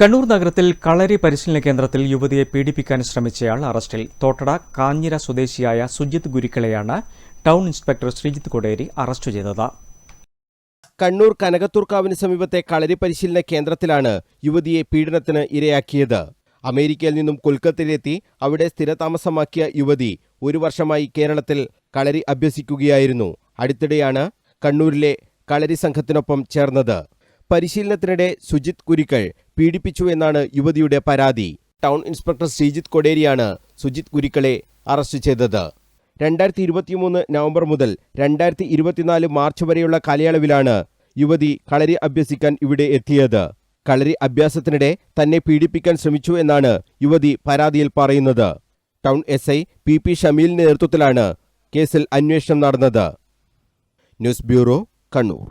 കണ്ണൂർ നഗരത്തിൽ കളരി പരിശീലന കേന്ദ്രത്തിൽ യുവതിയെ പീഡിപ്പിക്കാൻ ശ്രമിച്ചയാൾ അറസ്റ്റിൽ. തോട്ടട കാഞ്ഞിര സ്വദേശിയായ Sujith ഗുരുക്കളെയാണ് town inspector Sreejith Koderi arrest ചെയ്തത്. കണ്ണൂർ കനകത്തൂർക്കാവിന് സമീപത്തെ കളരി പരിശീലന കേന്ദ്രത്തിലാണ് യുവതിയെ പീഡനത്തിന് ഇരയാക്കിയത്. അമേരിക്കയിൽ നിന്നും കൊൽക്കത്തയിലെത്തി അവിടെ സ്ഥിരതാമസമാക്കിയ യുവതി ഒരു വർഷമായി കേരളത്തിൽ കളരി അഭ്യസിക്കുകയായിരുന്നു. അടുത്തിടെയാണ് കണ്ണൂരിലെ കളരി സംഘത്തിനൊപ്പം ചേർന്നത്. പരിശീലനത്തിനിടെ സുജിത് കുരിക്കൾ പീഡിപ്പിച്ചു എന്നാണ് യുവതിയുടെ പരാതി. ടൗൺ ഇൻസ്പെക്ടർ ശ്രീജിത്ത് കൊടേരിയാണ് സുജിത് കുരിക്കളെ അറസ്റ്റ് ചെയ്തത്. രണ്ടായിരത്തി ഇരുപത്തിമൂന്ന് നവംബർ മുതൽ രണ്ടായിരത്തി ഇരുപത്തിനാല് മാർച്ച് വരെയുള്ള കാലയളവിലാണ് യുവതി കളരി അഭ്യസിക്കാൻ ഇവിടെ എത്തിയത്. കളരി അഭ്യാസത്തിനിടെ തന്നെ പീഡിപ്പിക്കാൻ ശ്രമിച്ചു എന്നാണ് യുവതി പരാതിയിൽ പറയുന്നത്. Town S I P P ഷമീലിന്റെ നേതൃത്വത്തിലാണ് കേസിൽ അന്വേഷണം നടന്നത്. News bureau Kannur.